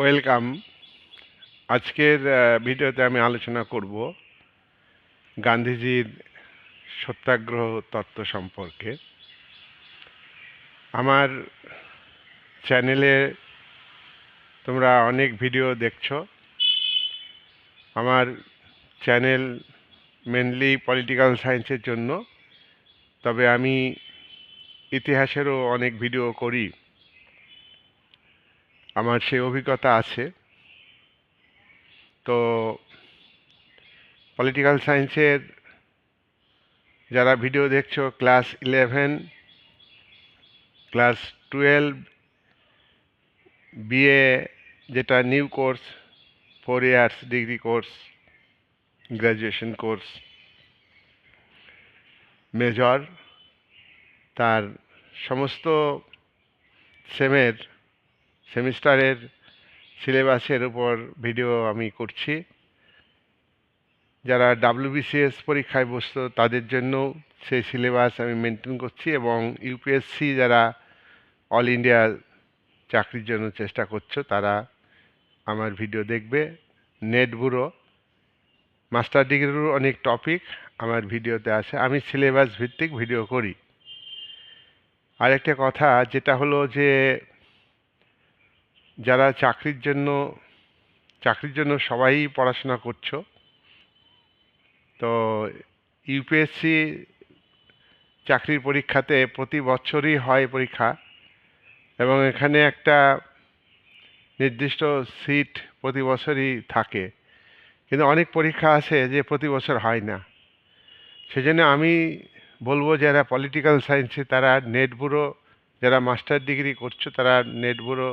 Welcome. আজকের ভিডিওতে আমি আলোচনা করব গান্ধীজির সত্যাগ্রহ তত্ত্ব সম্পর্কে। আমার চ্যানেলে তোমরা অনেক ভিডিও দেখছ। আমার চ্যানেল মেনলি পলিটিক্যাল সায়েন্সের জন্য, তবে আমি ইতিহাসেরও অনেক ভিডিও করি। আমার সেই অভিজ্ঞতা আছে। তো পলিটিক্যাল সায়েন্সের যারা ভিডিও দেখছ class eleven class twelve BA যেটা new course four years degree course graduation course major তার সমস্ত সেমের সেমিস্টারের সিলেবাসের উপর ভিডিও আমি করছি। যারা ডাব্লিউবিসিএস পরীক্ষায় বসতো, তাদের জন্য সেই সিলেবাস আমি মেনটেন করছি এবং ইউপিএসসি যারা অল ইন্ডিয়া চাকরির জন্য চেষ্টা করছ, তারা আমার ভিডিও দেখবে। নেট ব্যুরো, মাস্টার ডিগ্রিরও অনেক টপিক আমার ভিডিওতে আছে। আমি সিলেবাস ভিত্তিক ভিডিও করি। আরেকটা কথা, যেটা হলো যে যারা চাকরির জন্য চাকরির জন্য সবাই পড়াশোনা করছ, তো ইউপিএসসি চাকরির পরীক্ষাতে প্রতি বছরই হয় পরীক্ষা এবং এখানে একটা নির্দিষ্ট সিট প্রতি বছরই থাকে। কিন্তু অনেক পরীক্ষা আছে যে প্রতি বছর হয় না। সেজন্য আমি বলব যারা পলিটিক্যাল সায়েন্সে তারা নেট ব্যুরো যারা মাস্টার ডিগ্রি করছ, তারা নেট ব্যুরো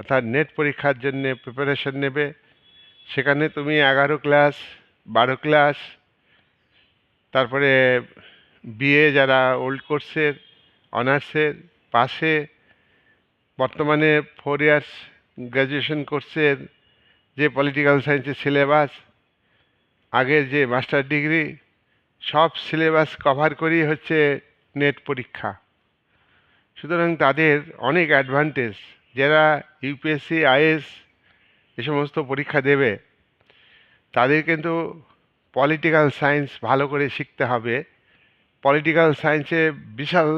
অর্থাৎ নেট পরীক্ষার জন্য প্রিপারেশন নেবে। সেখানে তুমি এগারো ক্লাস বারো ক্লাস তারপরে বিএ যারা ওল্ড কোর্সের অনার্সের পাশে বর্তমানে ফোর ইয়ার্স গ্র্যাজুয়েশন কোর্সের যে পলিটিক্যাল সায়েন্সের সিলেবাস আগের যে মাস্টার ডিগ্রি সব সিলেবাস কভার করেই হচ্ছে নেট পরীক্ষা। সুতরাং তাদের অনেক অ্যাডভান্টেজ যারা ইউপিএসসি আইএস এ সমস্ত পরীক্ষা দেবে, তাদের কিন্তু পলিটিক্যাল সায়েন্স ভালো করে শিখতে হবে। পলিটিক্যাল সায়েন্সে বিশাল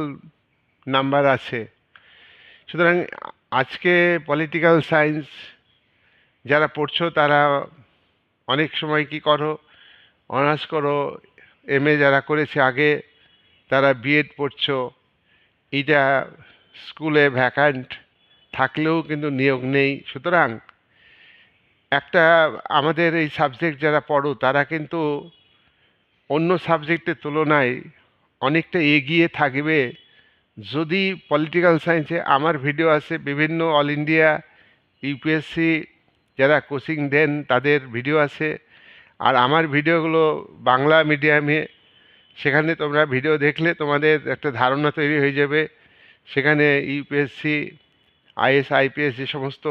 নাম্বার আছে। সুতরাং আজকে পলিটিক্যাল সায়েন্স যারা পড়ছো, তারা অনেক সময় কি করো অনার্স করো এম যারা করেছে আগে, তারা বিএড পড়ছো। এটা স্কুলে ভ্যাকান্ট থাকলেও কিন্তু নিয়োগ নেই। সুতরাং একটা আমাদের এই সাবজেক্ট যারা পড়ো, তারা কিন্তু অন্য সাবজেক্টের তুলনায় অনেকটা এগিয়ে থাকবে। যদি পলিটিক্যাল সায়েন্সে আমার ভিডিও আছে, বিভিন্ন অল ইন্ডিয়া ইউপিএসসি যারা কোচিং দেন, তাদের ভিডিও আছে। আর আমার ভিডিওগুলো বাংলা মিডিয়ামে সেখানে তোমরা ভিডিও দেখলে তোমাদের একটা ধারণা তৈরি হয়ে যাবে। সেখানে ইউপিএসসি আইএস, আইপিএস যে সমস্ত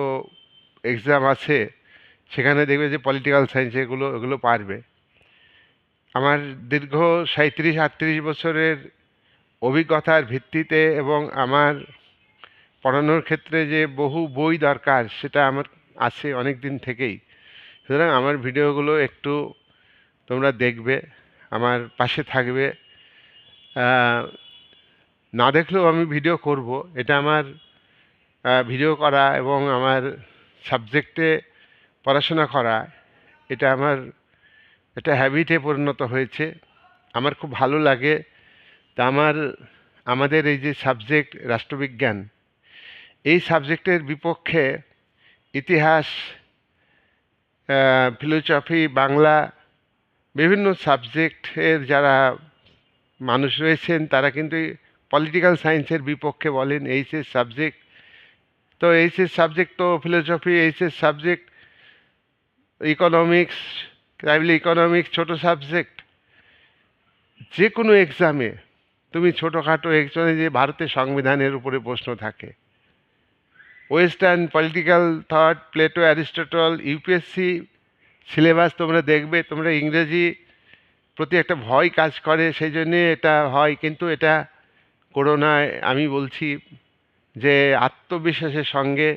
এক্সাম আছে, সেখানে দেখবে যে পলিটিক্যাল সায়েন্স এগুলো এগুলো পারবে। আমার দীর্ঘ সাঁত্রিশ আটত্রিশ বছরের অভিজ্ঞতার ভিত্তিতে এবং আমার পড়ানোর ক্ষেত্রে যে বহু বই দরকার, সেটা আমার আছে অনেক দিন থেকেই। সুতরাং আমার ভিডিওগুলো একটু তোমরা দেখবে, আমার পাশে থাকবে। না দেখলেও আমি ভিডিও করব, এটা আমার ভিডিও করা এবং আমার সাবজেক্টে পড়াশোনা করা, এটা আমার একটা হ্যাবিটে পরিণত হয়েছে। আমার খুব ভালো লাগে। তা আমার, আমাদের এই যে সাবজেক্ট রাষ্ট্রবিজ্ঞান, এই সাবজেক্টের বিপক্ষে ইতিহাস ফিলোসফি বাংলা, বিভিন্ন সাবজেক্টের যারা মানুষ রয়েছেন, তারা কিন্তু পলিটিক্যাল সায়েন্সের বিপক্ষে বলেন, এই এইচএস সাবজেক্ট তো এইচএস সাবজেক্ট তো ফিলোসফি এইচএস সাবজেক্ট ইকোনমিক্স তাইলে ইকোনমিক্স ছোটো সাবজেক্ট যে কোনো এক্সামে তুমি ছোটোখাটো এক্সামে যে ভারতের সংবিধানের উপরে প্রশ্ন থাকে। Western political thought Plato Aristotle UPSC syllabus তোমরা দেখবে, তোমরা ইংরেজি প্রতি একটা ভয় কাজ করে, সেই জন্যে এটা হয়, কিন্তু এটা করোনায় আমি বলছি যে আত্মবিশ্বাসের সঙ্গে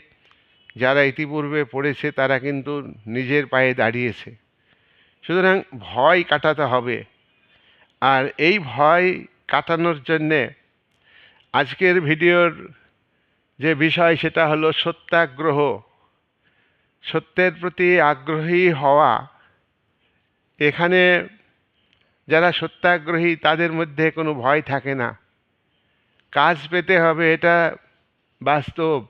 যারা ইতিপূর্বে পড়েছে, তারা কিন্তু নিজের পায়ে দাঁড়িয়েছে। সুতরাং ভয় কাটাতে হবে। আর এই ভয় কাটানোর জন্যে আজকের ভিডিওর যে বিষয়, সেটা হলো সত্যাগ্রহ। সত্যের প্রতি আগ্রহী হওয়া। এখানে যারা সত্যাগ্রহী, তাদের মধ্যে কোনো ভয় থাকে না। কাজ পেতে হবে, এটা বাস্তব।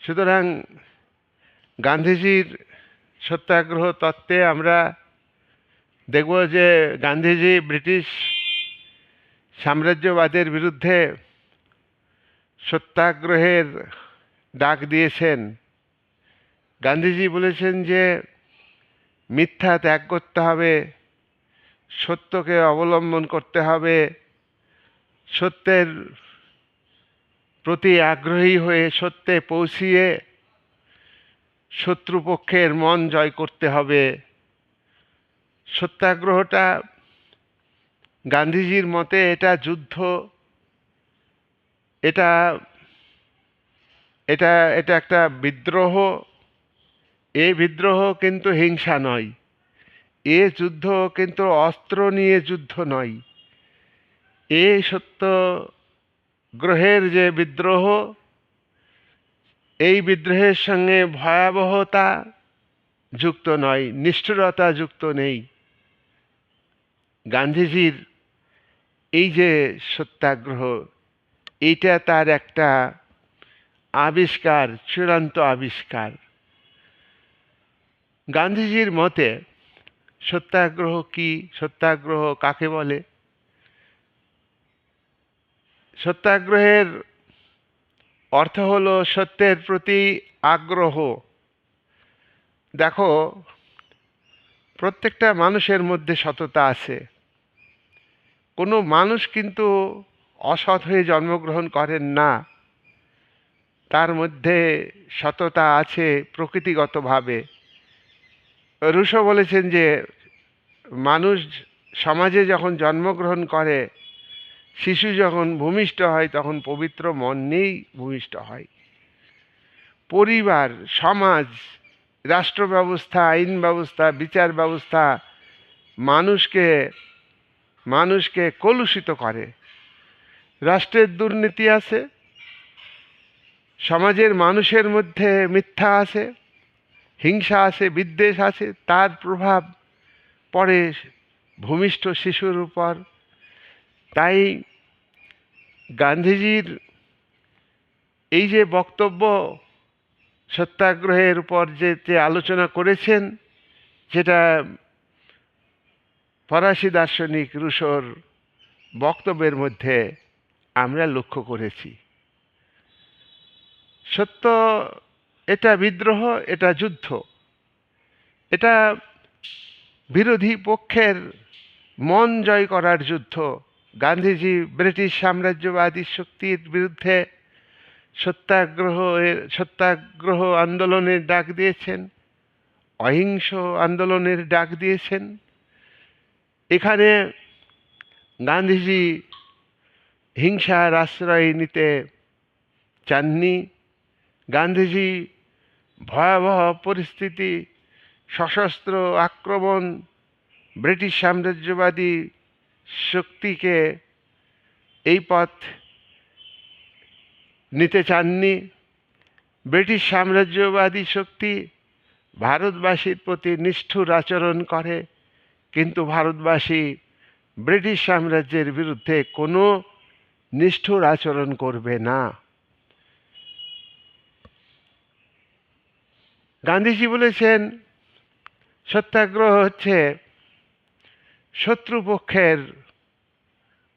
সুতরাং গান্ধীজির সত্যাগ্রহ তত্ত্বে আমরা দেখব যে গান্ধীজি ব্রিটিশ সাম্রাজ্যবাদের বিরুদ্ধে সত্যাগ্রহের ডাক দিয়েছেন। গান্ধীজি বলেছেন যে মিথ্যা ত্যাগ করতে হবে, সত্যকে অবলম্বন করতে হবে, সত্যের প্রতি আগ্রহী হয়ে সত্যে পৌঁছিয়ে শত্রুপক্ষের মন জয় করতে হবে। সত্যাগ্রহটা গান্ধীজির মতে এটা যুদ্ধ, এটা এটা এটা একটা বিদ্রোহ। এ বিদ্রোহ কিন্তু হিংসা নয়, এ যুদ্ধ কিন্তু অস্ত্র নিয়ে যুদ্ধ নয়। এ সত্য গ্রহের যে বিদ্রোহ, এই বিদ্রোহের সঙ্গে ভয়াবহতা যুক্ত নয়, নিষ্ঠুরতা যুক্ত নেই। গান্ধীজির এই যে সত্যাগ্রহ, এইটা তার একটা আবিষ্কার, চূড়ান্ত আবিষ্কার। গান্ধীজির মতে সত্যাগ্রহ কি, সত্যাগ্রহ কাকে বলে? সত্যাগ্রহের অর্থ হলো সত্যের প্রতি আগ্রহ। দেখো, প্রত্যেকটা মানুষের মধ্যে সততা আছে। কোনো মানুষ কিন্তু অসৎ হয়ে জন্মগ্রহণ করেন না। তার মধ্যে সততা আছে প্রকৃতিগতভাবে। রুশো বলেছেন যে, মানুষ সমাজে যখন জন্মগ্রহণ করে শিশু যখন ভূমিষ্ঠ হয়, তখন পবিত্র মন নিয়েই ভূমিষ্ঠ হয়। পরিবার, সমাজ রাষ্ট্র ব্যবস্থা আইন ব্যবস্থা বিচার ব্যবস্থা মানুষকে মানুষকে কলুষিত করে। রাষ্ট্রের দুর্নীতি আছে, সমাজের মানুষের মধ্যে মিথ্যা আছে, হিংসা আছে, বিদ্বেষ আছে, তার প্রভাব পড়ে ভূমিষ্ঠ শিশুর উপর। তাই গান্ধীজির এই যে বক্তব্য সত্যাগ্রহের উপর যে আলোচনা করেছেন, যেটা ফরাসি দার্শনিক রুশোর বক্তব্যের মধ্যে আমরা লক্ষ্য করেছি। সত্য এটা বিদ্রোহ, এটা যুদ্ধ। এটা বিরোধী পক্ষের মন জয় করার যুদ্ধ। গান্ধীজি ব্রিটিশ সাম্রাজ্যবাদী শক্তির বিরুদ্ধে সত্যাগ্রহ সত্যাগ্রহ আন্দোলনের ডাক দিয়েছেন, অহিংস আন্দোলনের ডাক দিয়েছেন। এখানে গান্ধীজি হিংসার আশ্রয় নিতে চাননি। গান্ধীজি ভয়াবহ পরিস্থিতি, সশস্ত্র আক্রমণ, ব্রিটিশ সাম্রাজ্যবাদী শক্তিকে এই পথ নিতে চাননি। ব্রিটিশ সাম্রাজ্যবাদী শক্তি ভারতবাসীর প্রতি নিষ্ঠুর আচরণ করে, কিন্তু ভারতবাসী ব্রিটিশ সাম্রাজ্যের বিরুদ্ধে কোনো নিষ্ঠুর আচরণ করবে না। গান্ধীজি বলেছেন, সত্যাগ্রহ হচ্ছে শত্রুপক্ষের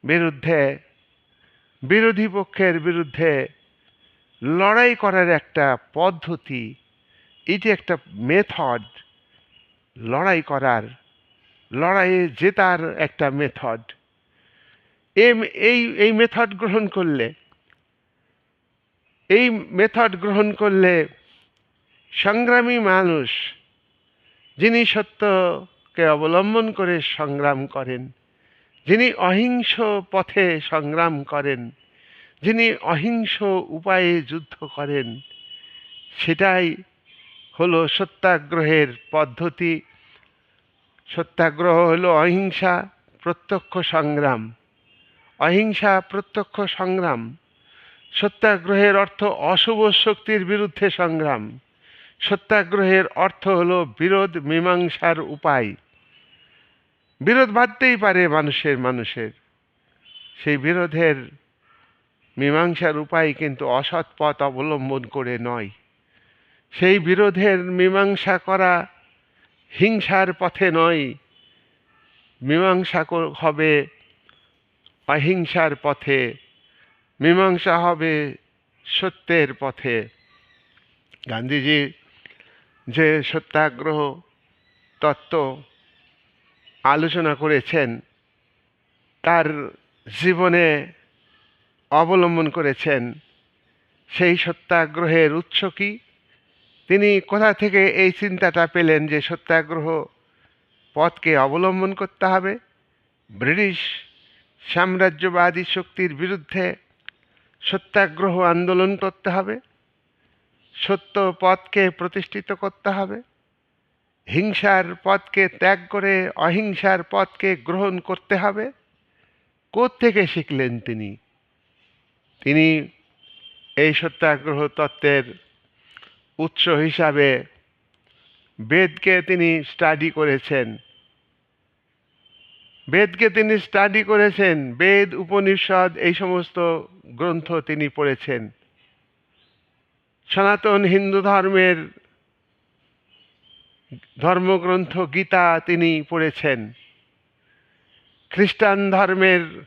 বিরুদ্ধে, বিরোধী পক্ষের বিরুদ্ধে লড়াই করার একটা পদ্ধতি এটি একটা মেথড লড়াই করার, লড়াইয়ে জেতার একটা মেথড এই এই মেথড গ্রহণ করলে, এই মেথড গ্রহণ করলে সংগ্রামী মানুষ, যিনি সত্যকে অবলম্বন করে সংগ্রাম করেন। যিনি অহিংস পথে সংগ্রাম করেন, যিনি অহিংস উপায়ে যুদ্ধ করেন, সেটাই হলো সত্যাগ্রহের পদ্ধতি। সত্যাগ্রহ হলো অহিংসা প্রত্যক্ষ সংগ্রাম। অহিংসা প্রত্যক্ষ সংগ্রাম। সত্যাগ্রহের অর্থ অশুভ শক্তির বিরুদ্ধে সংগ্রাম। সত্যাগ্রহের অর্থ হলো বিরোধ, মীমাংসার উপায়। বিরোধ বাঁধতেই পারে মানুষের মানুষের। সেই বিরোধের মীমাংসার উপায় কিন্তু অসৎ পথ অবলম্বন করে নয়। সেই বিরোধের মীমাংসা করা হিংসার পথে নয়। মীমাংসা হবে অহিংসার পথে। মীমাংসা হবে সত্যের পথে। গান্ধীজি যে সত্যাগ্রহ তত্ত্ব আলোচনা করেছেন, তার জীবনে অবলম্বন করেছেন, সেই সত্যাগ্রহের উৎস কি? তিনি কোথা থেকে এই চিন্তাটা পেলেন যে সত্যাগ্রহ পথকে অবলম্বন করতে হবে? ব্রিটিশ সাম্রাজ্যবাদী শক্তির বিরুদ্ধে সত্যাগ্রহ আন্দোলন করতে হবে? সত্য পথকে প্রতিষ্ঠিত করতে হবে? হিংসার পথকে ত্যাগ করে অহিংসার পথকে গ্রহণ করতে হবে। থেকে শিখলেন তিনি? তিনি এই সত্যাগ্রহ তত্ত্বের উৎস হিসাবে বেদকে তিনি স্টাডি করেছেন। বেদকে তিনি স্টাডি করেছেন। বেদ, উপনিষদ, এই সমস্ত গ্রন্থ তিনি পড়েছেন। সনাতন হিন্দু ধর্মের ধর্মগ্রন্থ, গীতা তিনি পড়েছেন। খ্রিস্টান ধর্মের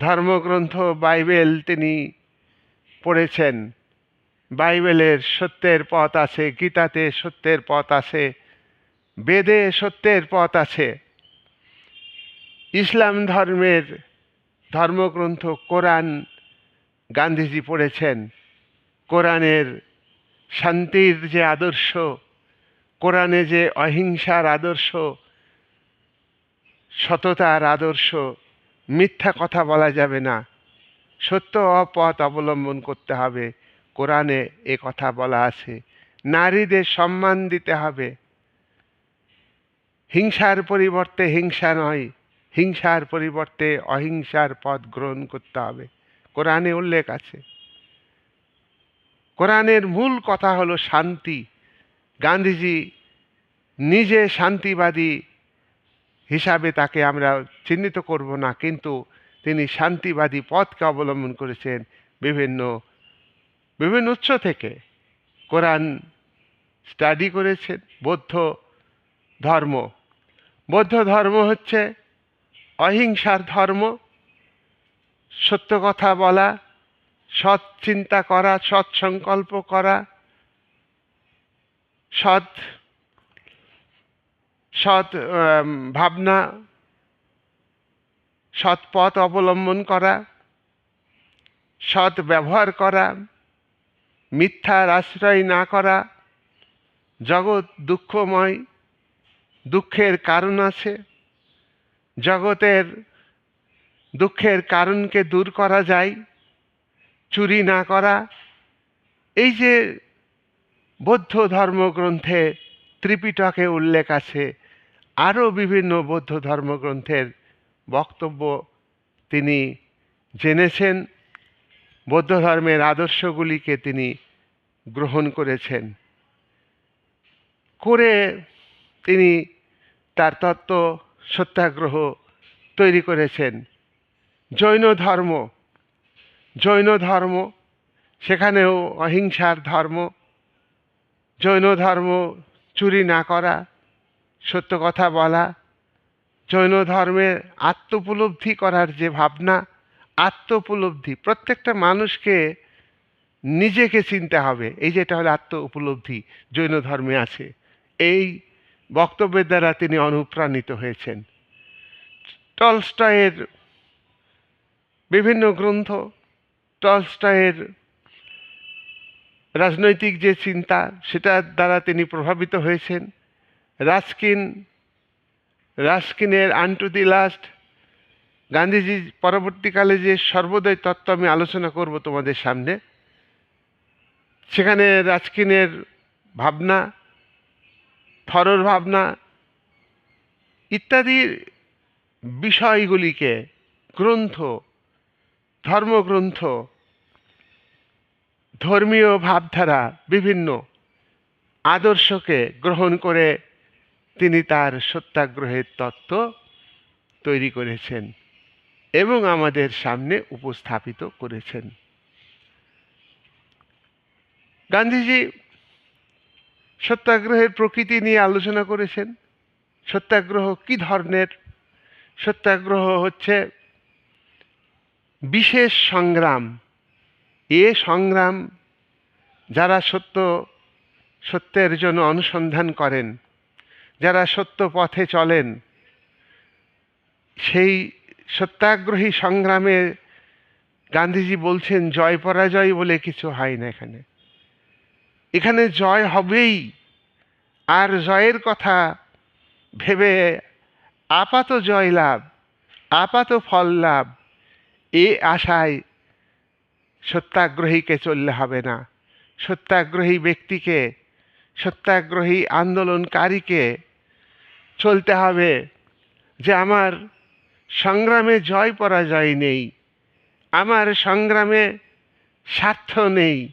ধর্মগ্রন্থ, বাইবেল তিনি পড়েছেন। বাইবেলের সত্যের পথ আছে, গীতাতে সত্যের পথ আছে, বেদে সত্যের পথ আছে। ইসলাম ধর্মের ধর্মগ্রন্থ, কোরআন গান্ধীজি পড়েছেন। কোরআনের শান্তির যে আদর্শ কোরআনে যে অহিংসার আদর্শ, সততার আদর্শ, মিথ্যা কথা বলা যাবে না। সত্য অপথ অবলম্বন করতে হবে। কোরআনে এ কথা বলা আছে। নারীদের সম্মান দিতে হবে। হিংসার পরিবর্তে হিংসা নয়, হিংসার পরিবর্তে অহিংসার পথ গ্রহণ করতে হবে। কোরআনে উল্লেখ আছে। কোরআনের মূল কথা হলো শান্তি। গান্ধীজি নিজে শান্তিবাদী হিসাবে তাকে আমরা চিহ্নিত করব না, কিন্তু তিনি শান্তিবাদী পথকে অবলম্বন করেছেন বিভিন্ন বিভিন্ন উৎস থেকে। কোরআন স্টাডি করেছেন, বৌদ্ধ ধর্ম। বৌদ্ধ ধর্ম হচ্ছে অহিংসার ধর্ম, সত্য কথা বলা, সৎ চিন্তা করা, সৎ সংকল্প করা সৎ সৎ ভাবনা, সৎ পথ অবলম্বন করা, সৎ ব্যবহার করা, মিথ্যার আশ্রয় না করা, জগৎ দুঃখময়, দুঃখের কারণ আছে। জগতের দুঃখের কারণকে দূর করা যায়, চুরি না করা। এই যে বৌদ্ধ ধর্মগ্রন্থে ত্রিপিটকে উল্লেখ আছে। আরও বিভিন্ন বৌদ্ধ ধর্মগ্রন্থের বক্তব্য তিনি জেনেছেন। বৌদ্ধ ধর্মের আদর্শগুলিকে তিনি গ্রহণ করেছেন। করে তিনি তার তত্ত্ব সত্যাগ্রহ তৈরি করেছেন। জৈন ধর্ম জৈন ধর্ম, সেখানেও অহিংসার ধর্ম জৈন ধর্ম চুরি না করা, সত্য কথা বলা জৈন ধর্মের আত্মোপলব্ধি করার যে ভাবনা, আত্মোপলব্ধি, প্রত্যেকটা মানুষকে নিজেকে চিনতে হবে। এই যেটা হলো আত্ম উপলব্ধি জৈন ধর্মে আছে। এই বক্তব্যের দ্বারা তিনি অনুপ্রাণিত হয়েছেন। টলস্টয়ের বিভিন্ন গ্রন্থ, টলস্টয়ের রাজনৈতিক যে চিন্তা সেটার দ্বারা তিনি প্রভাবিত হয়েছেন। রাস্কিন রাস্কিনের আনটু দি লাস্ট, গান্ধীজি পরবর্তীকালে যে সর্বোদয় তত্ত্ব আমি আলোচনা করব তোমাদের সামনে, সেখানে রাজকিনের ভাবনা, থরর ভাবনা ইত্যাদি বিষয়গুলিকে গ্রন্থ, ধর্মগ্রন্থ ধর্মীয় ভাবধারা বিভিন্ন আদর্শকে গ্রহণ করে তিনি তার সত্যাগ্রহের তত্ত্ব তৈরি করেছেন এবং আমাদের সামনে উপস্থাপিত করেছেন। গান্ধীজি সত্যাগ্রহের প্রকৃতি নিয়ে আলোচনা করেছেন। সত্যাগ্রহ কি ধরনের? সত্যাগ্রহ হচ্ছে বিশেষ সংগ্রাম এ সংগ্রাম যারা সত্য, সত্যের জন্য অনুসন্ধান করেন, যারা সত্য পথে চলেন, সেই সত্যাগ্রহী সংগ্রামে গান্ধীজি বলছেন, জয় পরাজয় বলে কিছু হয় না এখানে। এখানে জয় হবেই, আর জয়ের কথা ভেবে আপাত জয় লাভ, আপাত ফল লাভ, এ আশায় সত্যাগ্রহীকে চললে হবে না। সত্যাগ্রহী ব্যক্তিকে সত্যাগ্রহী আন্দোলনকারীকে চলতে হবে যে আমার সংগ্রামে জয় পরাজয় নেই, আমার সংগ্রামে স্বার্থ নেই,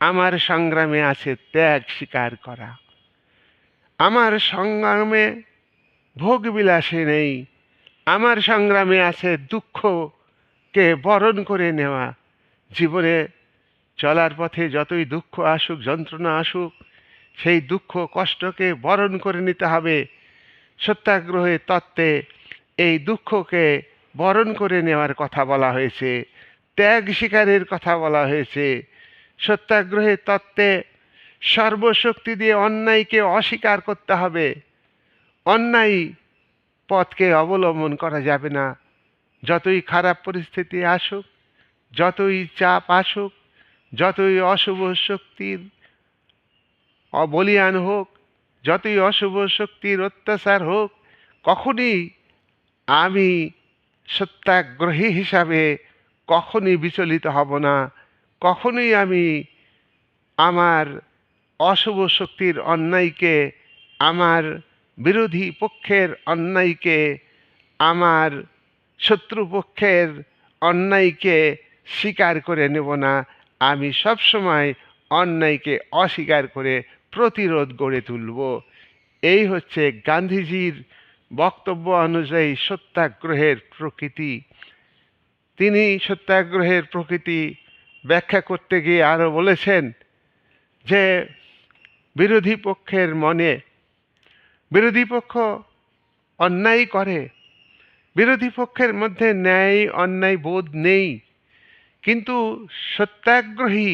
আমার সংগ্রামে আছে ত্যাগ স্বীকার করা। আমার সংগ্রামে ভোগ বিলাসে নেই, আমার সংগ্রামে আছে দুঃখকে বরণ করে নেওয়া। জীবনে চলার পথে যতই দুঃখ আসুক, যন্ত্রণা আসুক, সেই দুঃখ কষ্টকে বরণ করে নিতে হবে। সত্যাগ্রহের তত্ত্বে এই দুঃখকে বরণ করে নেওয়ার কথা বলা হয়েছে। ত্যাগ স্বীকারের কথা বলা হয়েছে। সত্যাগ্রহের তত্ত্বে সর্বশক্তি দিয়ে অন্যায়কে অস্বীকার করতে হবে। অন্যায় পথকে অবলম্বন করা যাবে না। যতই খারাপ পরিস্থিতি আসুক যতই চাপ আসুক, যতই অশুভ শক্তির অবলিয়ান হোক, যতই অশুভ শক্তির অত্যাচার হোক, কখনই আমি সত্যাগ্রহী হিসাবে কখনই বিচলিত হব না। কখনোই আমি আমার অশুভ শক্তির অন্যায়কে, আমার বিরোধী পক্ষের অন্যায়কে, আমার শত্রুপক্ষের অন্যায়কে স্বীকার করে নেব না। আমি সবসময় অন্যায়কে অস্বীকার করে প্রতিরোধ গড়ে তুলব। এই হচ্ছে গান্ধীজির বক্তব্য অনুযায়ী সত্যাগ্রহের প্রকৃতি। তিনি সত্যাগ্রহের প্রকৃতি ব্যাখ্যা করতে গিয়ে আরও বলেছেন যে, বিরোধী পক্ষের মনে বিরোধী পক্ষ অন্যায় করে। বিরোধী পক্ষের মধ্যে ন্যায়, অন্যায় বোধ নেই। কিন্তু সত্যাগ্রহী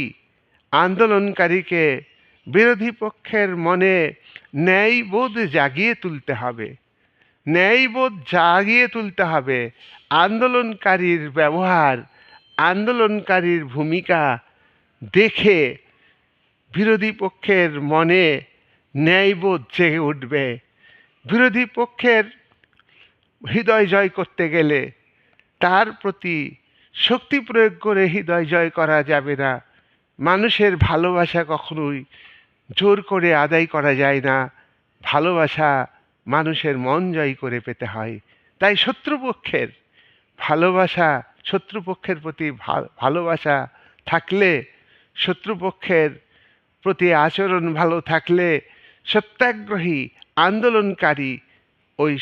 আন্দোলনকারীকে বিরোধী পক্ষের মনে ন্যায়বোধ জাগিয়ে তুলতে হবে। ন্যায়বোধ জাগিয়ে তুলতে হবে। আন্দোলনকারীর ব্যবহার, আন্দোলনকারীর ভূমিকা দেখে বিরোধী পক্ষের মনে ন্যায়বোধ জেগে উঠবে। বিরোধী পক্ষের হৃদয় জয় করতে গেলে তার প্রতি শক্তি প্রয়োগ করে হৃদয় জয় করা যাবে না। মানুষের ভালোবাসা কখনোই জোর করে আদায় করা যায় না। ভালোবাসা মানুষের মন জয় করে পেতে হয়। তাই শত্রুপক্ষের ভালোবাসা, শত্রুপক্ষের প্রতি ভালোবাসা থাকলে, শত্রুপক্ষের প্রতি আচরণ ভালো থাকলে সত্যাগ্রহী, আন্দোলনকারী ওই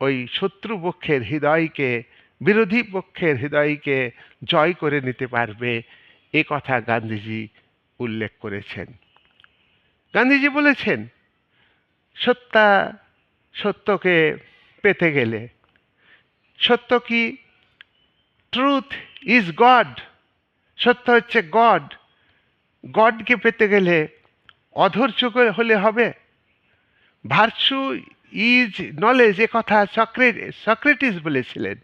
ওই শত্রুপক্ষের হৃদয়কে বিরোধী পক্ষের হৃদয়কে জয় করে নিতে পারবে, এ কথা গান্ধীজি উল্লেখ করেছেন। গান্ধীজি বলেছেন, সত্তা সত্যকে পেতে গেলে সত্য কি ট্রুথ ইজ গড সত্য হচ্ছে গড গডকে পেতে গেলে অধৈর্য হলে হবে। ভার্চু ইজ নলেজ, এ কথা সক্রে সক্রেটিস বলেছিলেন।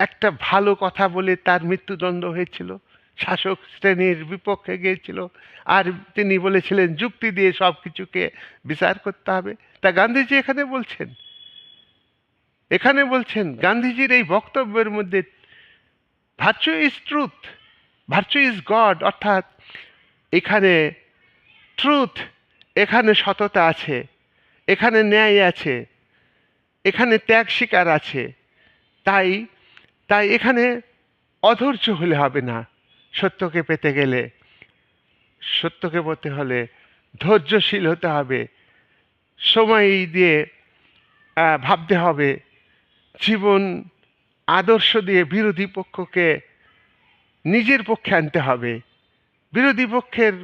একটা ভালো কথা বলে তার মৃত্যুদণ্ড হয়েছিল। শাসক শ্রেণির বিপক্ষে গিয়েছিল। আর তিনি বলেছিলেন, যুক্তি দিয়ে সব কিছুকে বিচার করতে হবে। তা গান্ধীজি এখানে বলছেন। এখানে বলছেন, গান্ধীজির এই বক্তব্যের মধ্যে virtue is truth virtue is God অর্থাৎ এখানে ট্রুথ এখানে সততা আছে, এখানে ন্যায় আছে, এখানে ত্যাগ শিকার আছে। তাই তাই এখানে অধৈর্য হলে হবে না। সত্যকে পেতে গেলে, সত্যকে পেতে হলে ধৈর্যশীল হতে হবে। সময় দিয়ে ভাবতে হবে। জীবন আদর্শ দিয়ে বিরোধী পক্ষকে নিজের পক্ষে আনতে হবে। বিরোধী পক্ষের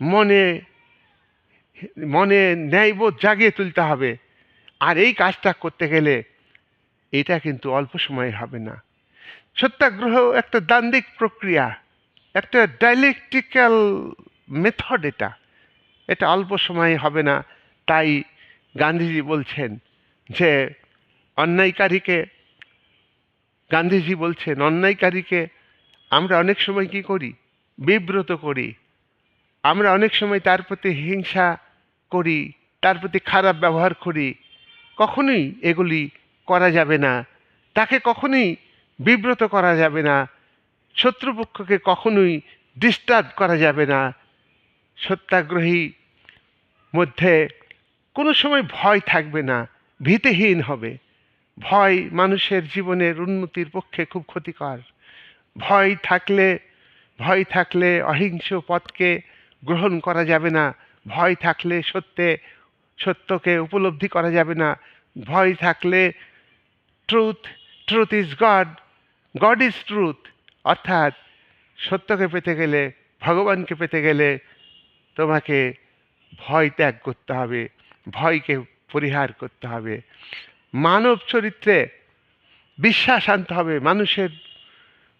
মনে মনে ন্যায়বোধ জাগিয়ে তুলতে হবে। আর এই কাজটা করতে গেলে এটা কিন্তু অল্প সময়ে হবে না। সত্যাগ্রহ একটা দান্দিক প্রক্রিয়া, একটা ডাইলেকট্রিক্যাল মেথড এটা। এটা অল্প সময়ে হবে না, তাই গান্ধীজি বলছেন যে অন্যায়কারীকে, গান্ধীজি বলছেন, অন্যায়কারীকে আমরা অনেক সময় কি করি? বিব্রত করি। আমরা অনেক সময় তার প্রতি হিংসা করি, তার প্রতি খারাপ ব্যবহার করি। কখনোই এগুলি করা যাবে না। তাকে কখনোই বিব্রত করা যাবে না। শত্রুপক্ষকে কখনোই ডিস্টার্ব করা যাবে না। সত্যাগ্রহী মধ্যে কোনো সময় ভয় থাকবে না, ভীতিহীন হবে। ভয় মানুষের জীবনের উন্নতির পক্ষে খুব ক্ষতিকর। ভয় থাকলে ভয় থাকলে অহিংস পথকে গ্রহণ করা যাবে না। ভয় থাকলে সত্যে, সত্যকে উপলব্ধি করা যাবে না। ভয় থাকলে truth truth is God God is truth অর্থাৎ সত্যকে পেতে গেলে, ভগবানকে পেতে গেলে তোমাকে ভয় ত্যাগ করতে হবে, ভয়কে পরিহার করতে হবে। মানব চরিত্রে বিশ্বাস আনতে হবে, মানুষের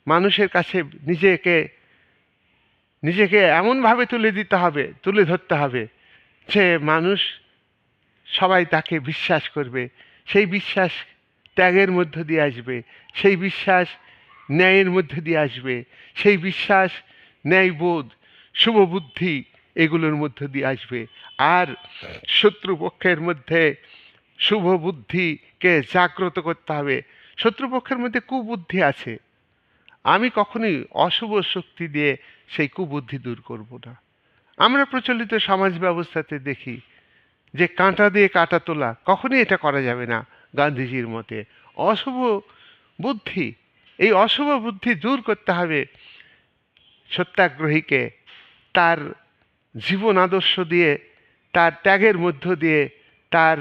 মানুষের কাছে নিজেকে নিজেকে এমনভাবে তুলে দিতে হবে, তুলে ধরতে হবে যে মানুষ সবাই তাকে বিশ্বাস করবে। সেই বিশ্বাস ত্যাগের মধ্য দিয়ে আসবে। সেই বিশ্বাস ন্যায়ের মধ্যে দিয়ে আসবে। সেই বিশ্বাস, ন্যায়বোধ, শুভবুদ্ধি এগুলোর মধ্য দিয়ে আসবে। আর শত্রুপক্ষের মধ্যে শুভ বুদ্ধিকে জাগ্রত করতে হবে। শত্রুপক্ষের মধ্যে কুবুদ্ধি আছে। আমি কখনোই অশুভ শক্তি দিয়ে সেই কুবুদ্ধি দূর করব না। আমরা প্রচলিত সমাজ ব্যবস্থাতে দেখি যে কাঁটা দিয়ে কাঁটা তোলা, কখনই এটা করা যাবে না গান্ধীজির মতে। অশুভ বুদ্ধি এই অশুভ বুদ্ধি দূর করতে হবে সত্যাগ্রহীকে। তার জীবন আদর্শ দিয়ে, তার ত্যাগের মধ্য দিয়ে, তার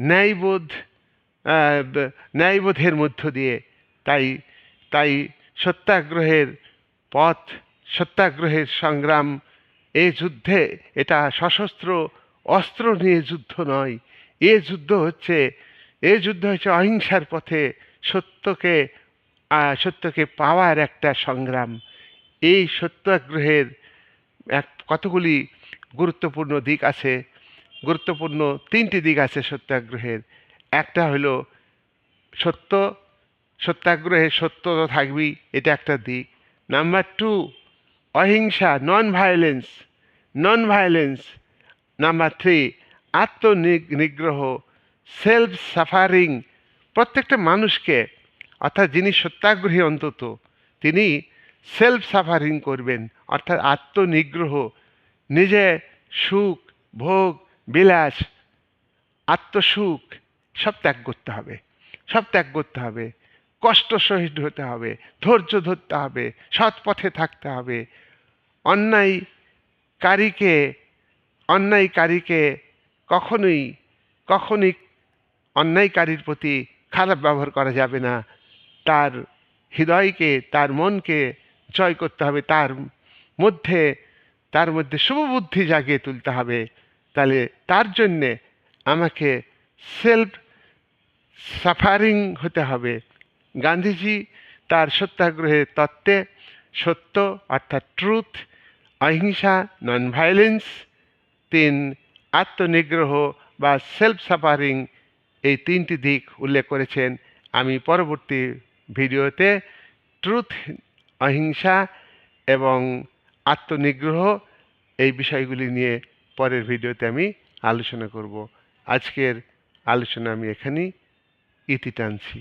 ন্যায়বোধ ন্যায়বোধের মধ্য দিয়ে। তাই তাই সত্যাগ্রহের পথ, সত্যাগ্রহের সংগ্রাম, এ যুদ্ধে এটা সশস্ত্র অস্ত্র নিয়ে যুদ্ধ নয়। এ যুদ্ধ হচ্ছে, এ যুদ্ধ হচ্ছে অহিংসার পথে সত্যকে সত্যকে পাওয়ার একটা সংগ্রাম। এই সত্যাগ্রহের এক কতগুলি গুরুত্বপূর্ণ দিক আছে, গুরুত্বপূর্ণ তিনটি দিক আছে সত্যাগ্রহের। একটা হলো সত্য, সত্যাগ্রহে সত্য তো থাকবেই, এটা একটা দিক। Number two ahimsa non violence non violence number three আত্মনিগ্রহ self suffering প্রত্যেকটা মানুষকে অর্থাৎ যিনি সত্যাগ্রহী অন্তত, তিনি সেলফ সাফারিং করবেন, অর্থাৎ আত্মনিগ্রহ, নিজে সুখ, ভোগ, বিলাস, আত্মসুখ, সব ত্যাগ করতে হবে, সব ত্যাগ করতে হবে, কষ্ট সহিষ্ণ হতে হবে, ধৈর্য ধরতে হবে, সৎ পথে থাকতে হবে, অন্যায়কারীকে অন্যায়কারীকে কখনোই, কখনই অন্যায়কারীর প্রতি খারাপ ব্যবহার করা যাবে না। তার হৃদয়কে, তার মনকে জয় করতে হবে, তার মধ্যে তার মধ্যে শুভবুদ্ধি জাগিয়ে তুলতে হবে। তাহলে তার জন্যে আমাকে সেলফ সাফারিং হতে হবে। গান্ধীজি তার সত্যাগ্রহের তত্ত্বে সত্য অর্থাৎ ট্রুথ অহিংসা নন ভায়োলেন্স তিন আত্মনিগ্রহ বা সেলফ সাফারিং এই তিনটি দিক উল্লেখ করেছেন। আমি পরবর্তী ভিডিওতে ট্রুথ অহিংসা এবং আত্মনিগ্রহ এই বিষয়গুলি নিয়ে পরের ভিডিওতে আমি আলোচনা করব। আজকের আলোচনা আমি এখানেই ইতি টানছি।